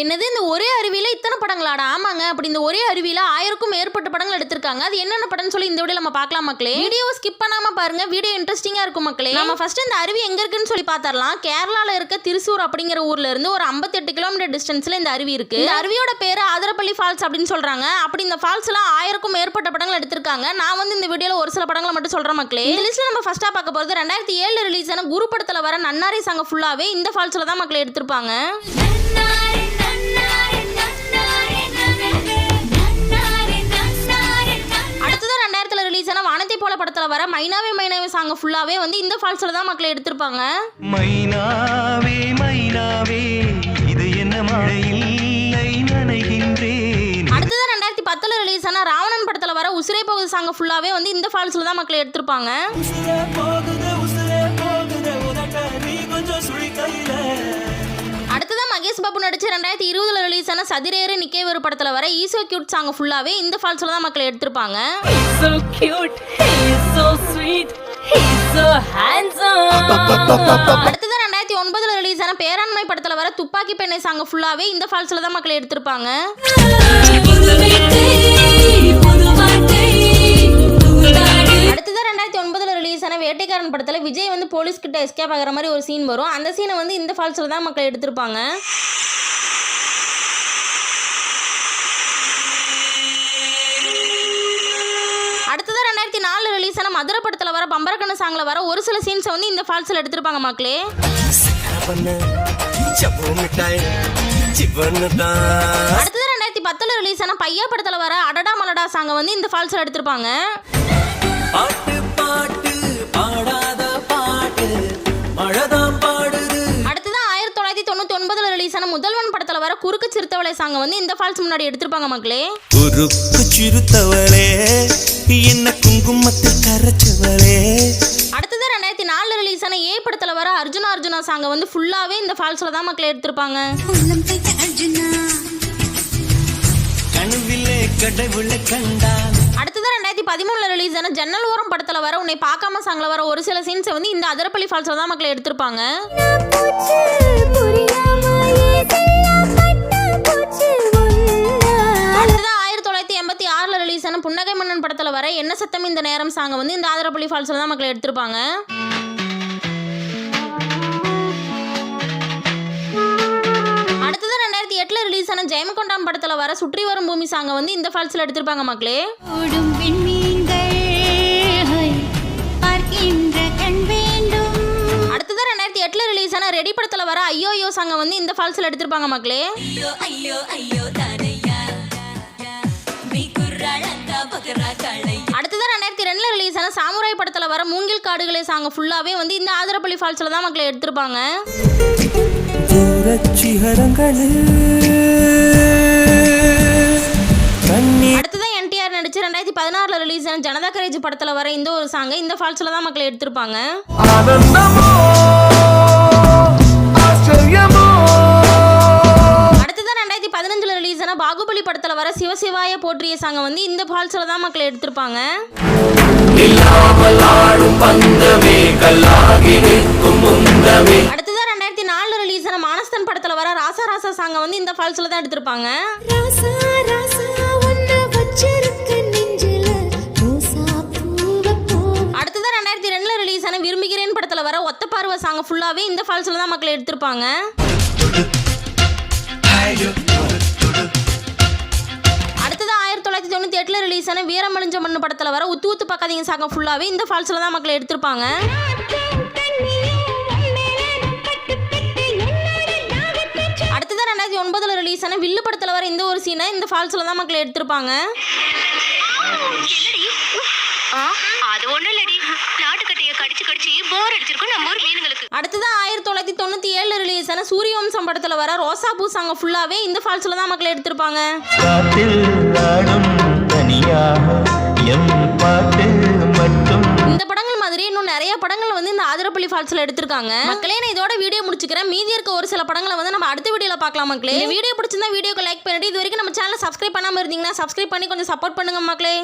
என்னது இந்த ஒரே அருவியில இத்தனை படங்களாடா? ஆமாங்க. அப்படி இந்த ஒரே அருவியில ஆயிரக்கும் மேற்பட்ட படங்கள் எடுத்திருக்காங்க. அது என்னென்ன படம்னு சொல்லி இந்த வீடியோ நம்ம பார்க்கலாம் மக்களே. வீடியோ ஸ்கிப் பண்ணாம பாருங்க. வீடியோ இன்ட்ரெஸ்டிங்கா இருக்கும் மக்களே. நம்ம ஃபர்ஸ்ட் இந்த அருவி எங்க இருக்குன்னு சொல்லி பார்த்தரலாம் கேரளால இருக்க திருசூர் அப்படிங்கிற ஊர்ல இருந்து ஒரு 58 கிலோமீட்டர் டிஸ்டன்ஸ்ல இந்த அருவி இருக்கு. இந்த அருவியோட பேரு ஆதரப்பள்ளி ஃபால்ஸ் அப்படின்னு சொல்றாங்க. அப்படி இந்த ஃபால்ஸ் எல்லாம் ஆயிரக்கும் மேற்பட்ட படங்கள் எடுத்திருக்காங்க. நான் வந்து இந்த வீடியோல ஒரு சில படங்களை மட்டும் சொல்றேன் மக்களே. இந்த லிஸ்ட்ல நம்ம ஃபர்ஸ்டா பார்க்க போறது ரெண்டாயிரத்தி ஏழுல ரிலீஸ் ஆன குரு படத்துல வர நன்னாரி சாங்க ஃபுல்லாவே இந்த ஃபால்ஸ்ல தான் மக்களே எடுத்திருப்பாங்க. ஆன வானத்தை போல படத்துல வர மைனாவே மைனாவே சாங் ஃபுல்லாவே வந்து இந்த ஃபால்ஸ்ல தான் மக்களை எடுத்திருப்பாங்க. மைனாவே மைனாவே இது என்ன மழை இல்லை நனைகின்றேன். அடுத்தது ரெண்டாயிரத்தி பத்துல ரிலீஸ் ஆன ராவணன் படத்துல வர உசிரே போகுது சாங் ஃபுல்லாவே வந்து இந்த ஃபால்ஸ்ல தான் மக்களை எடுத்திருப்பாங்க. நடிச்ச ரெண்டாயிரத்தி இருபதுல ரிலீஸ் ஆன சதிரேறு நிக்கே ஒரு படத்துல வர ஈசோ கியூட் சாங் ஃபுல்லாவே இந்த ஃபால்ஸ்ல தான் மக்களை எடுத்திருப்பாங்க. அடுத்தது ரெண்டாயிரத்தி ஒன்பதுல ரிலீஸ் ஆன பேராண்மை படத்துல வர துப்பாக்கி பெண்ணை சாங் ஃபுல்லாவே இந்த ஃபால்ஸ்ல தான் மக்களை எடுத்திருப்பாங்க. வேட்டைக்காரன் படத்துல விஜய் வந்து போலீஸ் கிட்ட எஸ்கேப் ஆகிற மாதிரி ஒரு சீன் வரும். அந்த சீனை வந்து இந்த ஃபால்ஸ்ல தான் மக்கள் எடுத்திருப்பாங்க அடுத்தது ரெண்டாயிரத்தி நாலு ரிலீஸ் ஆன மதுரை படத்துல வர பம்பரக்கண்ண சாங்ல வர ஒரு சில சீன்ஸை வந்து இந்த ஃபால்ஸ்ல எடுத்திருப்பாங்க மக்களே. அடுத்தது ரெண்டாயிரத்தி பத்துல ரிலீஸ் ஆன பையா படத்துல வர அடடா மலடா சாங்கை வந்து இந்த ஃபால்ஸ்ல எடுத்திருப்பாங்க. ஆயிரத்தி தொள்ளாயிரத்தி முதல்வன் படத்துல வர குறுக்கு சிறுத்தவளை சாங்க வந்து இந்த ஃபால்ஸ் முன்னாடி எடுத்திருப்பாங்க மக்களே. குறுக்கு சிறுத்தவளே என்ன குங்குமத்தில் சாங்கை வந்து ஃபுல்லாவே இந்த ஃபால்ஸ்ல தான் மக்கள் எடுத்திருப்பாங்க. உள்ளம் தைத்த அர்ஜுனா கனவிலே கடவுளை கண்டான் அடுத்தது ரெண்டாயிரத்தி பதிமூணுல ரிலீஸ் ஆன ஜன்னல் ஓரம் படத்துல வர உன்னை பார்க்காம சாங்ல வர ஒரு சில சீன்ஸை வந்து இந்த அதிரப்பள்ளி ஃபால்ஸ்ல தான் மக்கள் எடுத்திருப்பாங்க. ரிலீஸ் ஆன புன்னகை மன்னன் படத்துல வர என்ன சத்தம் இந்த நேரம் சாங்கை வந்து இந்த ஆதிரப்பள்ளி ஃபால்ஸ்ல தான் மக்கள் எடுத்திருப்பாங்க. ரெண்டாயிரத்தி எட்டுல ரிலீஸ் ஆன ஜெயமகொண்டாம் படத்துல வர சுற்றி வரும் பூமி சாங்கை வந்து இந்த ஃபால்ஸ்ல எடுத்திருப்பாங்க மக்களே. ஓடும் விண்மீன்கள் ஹை, பார்க்கின்ற கண் வேண்டும். அடுத்தது ரெண்டாயிரத்தி எட்டுல ரிலீஸ் ஆன ரெடி படத்துல வர ஐயோ ஐயோ சாங்கை வந்து இந்த ஃபால்ஸ்ல எடுத்திருப்பாங்க மக்களே. ஐயோ ஐயோ ஐயோ தானையா. மீ குர்ராளங்கா பகரா காளையா. அடுத்தது ரெண்டாயிரத்தி ரெண்டுல ரிலீஸ் ஆன சாமுராய் படத்துல வர மூங்கில் காடுகளே சாங்க ஃபுல்லாவே வந்து இந்த ஆதிரப்பள்ளி ஃபால்ஸ்ல தான் மக்களை எடுத்திருப்பாங்க. அடுத்ததான் என்டிஆர் நடிச்சு ரெண்டாயிரத்தி பதினாறுல ரிலீஸ் ஆன ஜனதா கரேஜ் படத்துல வர இந்த ஒரு சாங்கை இந்த ஃபால்ஸ்ல தான் மக்களை எடுத்திருப்பாங்க. பதினஞ்சுல ரிலீஸ் ஆன பாகுபலி படத்துல வர சிவசிவாய போற்றிய சாங்கை வந்து இந்த ஃபால்ஸ்ல தான் மக்களை எடுத்திருப்பாங்க. அடுத்ததான் ரெண்டாயிரத்தி நாலுல ரிலீஸ் ஆன மானஸ்தன் படத்துல வர ராசா சாங்கை வந்து இந்த ஃபால்ஸ்ல தான் எடுத்திருப்பாங்க. அடுத்ததான் ரெண்டாயிரத்தி ரெண்டுல ரிலீஸ் ஆன விரும்புகிறேன் படத்துல வர ஒத்த பார்வை சாங்க ஃபுல்லாவே இந்த ஃபால்ஸ்ல தான் மக்களை எடுத்திருப்பாங்க. அடுத்தது ஆயிரத்தி தொள்ளாயிரத்தி தொண்ணூத்தி எட்டுல ரிலீஸ் ஆன வீரமணிஞ்ச மண்ணு படத்துல வர உத்து உத்து பக்காதீங்க சாங்க ஃபுல்லாவே இந்த ஃபால்ஸ்ல தான் மக்களை எடுத்திருப்பாங்க. ரெண்டாயிரத்தி ஒன்பதுல ரிலீஸ் ஆன வில்லு படத்துல வர இந்த ஒரு சீனை இந்த ஃபால்ஸ்ல தான் மக்களை எடுத்திருப்பாங்க. அது ஒண்ணும் இல்லடி. நாட்டுக்கட்டைய கடிச்சு கடிச்சு போர் அடிச்சிருக்கும். நம்ம ஊர் மீனுங்களுக்கு அடுத்தது ஆயிரத்தி தொள்ளாயிரத்தி தொண்ணூத்தி ஏழுல ரிலீஸ் ஆன சூரியவம்சம் படத்துல வர ரோசா பூ சாங்க ஃபுல்லாவே இந்த ஃபால்ஸ்ல தான் மக்களை எடுத்திருப்பாங்க. எம் பாட்டு மாதிரி இன்னும் நிறைய படங்கள் வந்து இந்த ஆதிரப்பள்ளி ஃபால்ஸ்ல எடுத்திருக்காங்க. மக்களே நான் இதோட வீடியோ முடிச்சுக்கிறேன். மீதி இருக்க ஒரு சில படங்களை வந்து நம்ம அடுத்த வீடியோல பார்க்கலாம் மக்களே. வீடியோ பிடிச்சிருந்தா வீடியோக்கு லைக் பண்ணிட்டு இது வரைக்கும் நம்ம சேனல் சப்ஸ்கிரைப் பண்ணாம இருந்தீங்கன்னா சப்ஸ்கிரைப் பண்ணி கொஞ்சம் சப்போர்ட் பண்ணுங்க மக்களே.